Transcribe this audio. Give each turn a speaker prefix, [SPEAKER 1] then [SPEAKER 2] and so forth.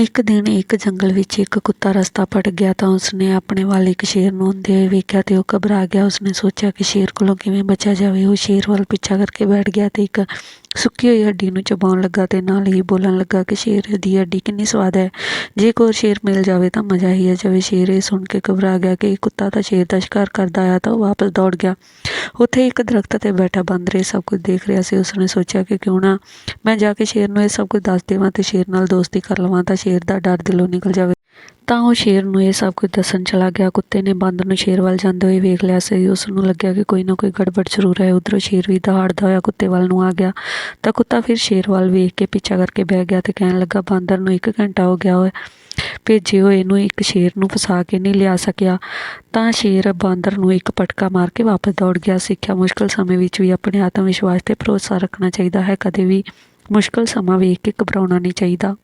[SPEAKER 1] ਇੱਕ ਦਿਨ ਇੱਕ ਜੰਗਲ ਵਿੱਚ ਇੱਕ ਕੁੱਤਾ ਰਸਤਾ ਭਟਕ ਗਿਆ ਤਾਂ ਉਸਨੇ ਆਪਣੇ ਵੱਲ ਇੱਕ ਸ਼ੇਰ ਨੂੰ ਆਉਂਦੇ ਹੋਏ ਵੇਖਿਆ ਤੇ ਉਹ ਘਬਰਾ ਗਿਆ। ਉਸਨੇ ਸੋਚਿਆ ਕਿ ਸ਼ੇਰ ਕੋਲੋਂ ਕਿਵੇਂ ਬਚਿਆ ਜਾਵੇ। ਉਹ ਸ਼ੇਰ ਵੱਲ ਪਿੱਛਾ ਕਰਕੇ ਬੈਠ ਗਿਆ ਤੇ ਇੱਕ ਸੁੱਕੀ ਹੋਈ ਹੱਡੀ ਨੂੰ ਚਬਾਉਣ ਲੱਗਾ ਤੇ ਨਾਲ ਹੀ ਬੋਲਣ ਲੱਗਾ ਕਿ ਸ਼ੇਰ ਦੀ ਹੱਡੀ ਕਿੰਨੀ ਸਵਾਦ ਹੈ। ਜੇ ਕੋਈ ਸ਼ੇਰ ਮਿਲ ਜਾਵੇ ਤਾਂ ਮਜ਼ਾ ਹੀ ਆ ਜਾਵੇ। ਸ਼ੇਰ ਇਹ ਸੁਣ ਕੇ ਘਬਰਾ ਗਿਆ ਕਿ ਕੁੱਤਾ ਤਾਂ ਸ਼ੇਰ ਦਾ ਸ਼ਿਕਾਰ ਕਰਦਾ ਆਇਆ ਤਾਂ ਉਹ ਵਾਪਸ ਦੌੜ ਗਿਆ। ਉੱਥੇ ਇੱਕ ਦਰਖਤ ਤੇ ਬੈਠਾ ਬਾਂਦਰ ਇਹ ਸਭ ਕੁਝ ਦੇਖ ਰਿਹਾ ਸੀ। ਉਸਨੇ ਸੋਚਿਆ ਕਿ ਕਿਉਂ ਨਾ ਮੈਂ ਜਾ ਕੇ ਸ਼ੇਰ ਨੂੰ ਇਹ ਸਭ ਕੁਝ ਦੱਸ ਦੇਵਾਂ ਤੇ ਸ਼ੇਰ ਨਾਲ ਦੋਸਤੀ ਕਰ ਲਵਾਂ ਤਾਂ ਸ਼ੇਰ ਦਾ ਡਰ ਦਿਲੋਂ ਨਿਕਲ ਜਾਵੇ। ਤਾਂ ਉਹ ਸ਼ੇਰ ਨੂੰ ਇਹ ਸਭ ਕੁਝ ਦੱਸਣ ਚਲਾ ਗਿਆ। ਕੁੱਤੇ ਨੇ ਬਾਂਦਰ ਨੂੰ ਸ਼ੇਰ ਵੱਲ ਜਾਂਦੇ ਹੋਏ ਵੇਖ ਲਿਆ ਸੀ। ਉਸ ਨੂੰ ਲੱਗਿਆ ਕਿ ਕੋਈ ਨਾ ਕੋਈ ਗੜਬੜ ਜ਼ਰੂਰ ਹੈ। ਉਧਰੋਂ ਸ਼ੇਰ ਵੀ ਦਹਾੜਦਾ ਹੋਇਆ ਕੁੱਤੇ ਵੱਲ ਨੂੰ ਆ ਗਿਆ। ਤਾਂ ਕੁੱਤਾ ਫਿਰ ਸ਼ੇਰ ਵੱਲ ਵੇਖ ਕੇ ਪਿੱਛਾ ਕਰਕੇ ਬਹਿ ਗਿਆ ਤੇ ਕਹਿਣ ਲੱਗਾ, ਬਾਂਦਰ ਨੂੰ ਇੱਕ ਘੰਟਾ ਹੋ ਗਿਆ ਹੋਇਆ ਭੇਜੇ ਹੋਏ ਨੂੰ ਇੱਕ ਸ਼ੇਰ ਨੂੰ ਫਸਾ ਕੇ ਨਹੀਂ ਲਿਆ ਸਕਿਆ, ਤਾਂ ਸ਼ੇਰ ਬਾਂਦਰ ਨੂੰ ਇੱਕ ਪਟਕਾ ਮਾਰ ਕੇ ਵਾਪਸ ਦੌੜ ਗਿਆ। ਸਿੱਖਿਆ ਮੁਸ਼ਕਲ ਸਮੇਂ ਵਿੱਚ ਵੀ ਆਪਣੇ ਆਤਮ ਵਿਸ਼ਵਾਸ ਤੇ ਭਰੋਸਾ ਰੱਖਣਾ ਚਾਹੀਦਾ ਹੈ। ਕਦੇ ਵੀ ਮੁਸ਼ਕਲ ਸਮਾਂ ਵੇਖ ਕੇ ਘਬਰਾਉਣਾ ਨਹੀਂ ਚਾਹੀਦਾ।